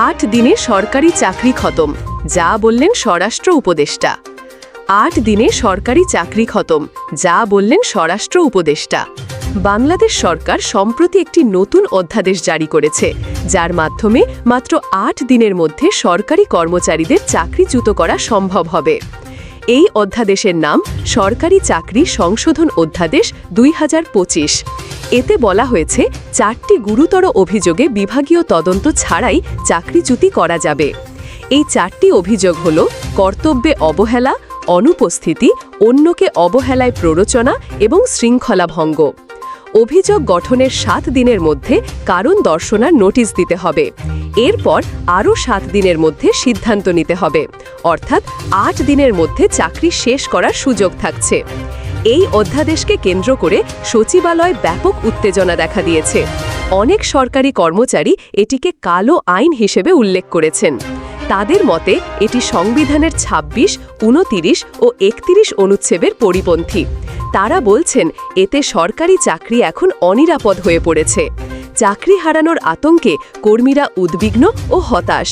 আট দিনে সরকারি চাকরি খতম, যা বললেন স্বরাষ্ট্র উপদেষ্টা। আট দিনে সরকারি চাকরি খতম, যা বললেন স্বরাষ্ট্র উপদেষ্টা। বাংলাদেশ সরকার সম্প্রতি একটি নতুন অধ্যাদেশ জারি করেছে, যার মাধ্যমে মাত্র আট দিনের মধ্যে সরকারি কর্মচারীদের চাকরিচ্যুত করা সম্ভব হবে। এই অধ্যাদেশের নাম সরকারি চাকরি সংশোধন অধ্যাদেশ দুই হাজার পঁচিশ। এতে বলা হয়েছে, চারটি গুরুতর অভিযোগে বিভাগীয় তদন্ত ছাড়াই চাকরিচ্যুতি করা যাবে। এই চারটি অভিযোগ হল, কর্তব্যে অবহেলা, অনুপস্থিতি, অন্যকে অবহেলায় প্ররোচনা এবং শৃঙ্খলা ভঙ্গ অভিযোগ গঠনের সাত দিনের মধ্যে কারণ দর্শনার নোটিশ দিতে হবে। এরপর আরও সাত দিনের মধ্যে সিদ্ধান্ত নিতে হবে। অর্থাৎ আট দিনের মধ্যে চাকরি শেষ করার সুযোগ থাকছে। এই অধ্যাদেশকে কেন্দ্র করে সচিবালয় ব্যাপক উত্তেজনা দেখা দিয়েছে। অনেক সরকারি কর্মচারী এটিকে কালো আইন হিসেবে উল্লেখ করেছেন। তাদের মতে এটি সংবিধানের ২৬, উনতিরিশ ও একতিরিশ অনুচ্ছেদের পরিপন্থী। তারা বলছেন এতে সরকারি চাকরি এখন অনিরাপদ হয়ে পড়েছে। চাকরি হারানোর আতঙ্কে কর্মীরা উদ্বিগ্ন ও হতাশ।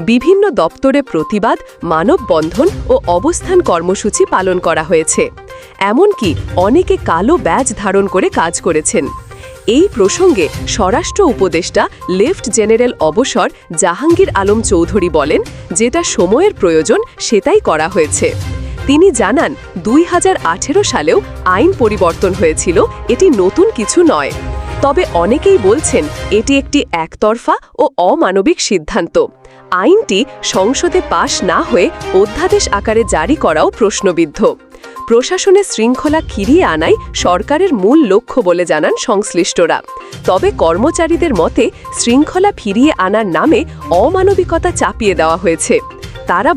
বিভিন্ন দপ্তরে প্রতিবাদ মানববন্ধন ও অবস্থান কর্মসূচি পালন করা হয়েছে। এমনকি অনেকে কালো ব্যাজ ধারণ করে কাজ করেছেন। এই প্রসঙ্গে স্বরাষ্ট্র উপদেষ্টা লেফট জেনারেল অবসর জাহাঙ্গীর আলম চৌধুরী বলেন, যেটা সময়ের প্রয়োজন, সেটাই করা হয়েছে। তিনি জানান, দুই হাজার আঠেরো সালেও আইন পরিবর্তন হয়েছিল, এটি নতুন কিছু নয়। তবে অনেকেই বলছেন, এটি একটি একতরফা ও অমানবিক সিদ্ধান্ত। আইনটি সংসদে পাশ না হয়ে অধ্যাদেশ আকারে জারি করাও প্রশ্নবিদ্ধ। প্রশাসনের শৃঙ্খলা ফিরিয়ে আনাই সরকারের মূল লক্ষ্য বলে জানান সংশ্লিষ্টরা। তবে কর্মচারীদের মতে, শৃঙ্খলা ফিরিয়ে আনার নামে অমানবিকতা চাপিয়ে দেওয়া হয়েছে। তারা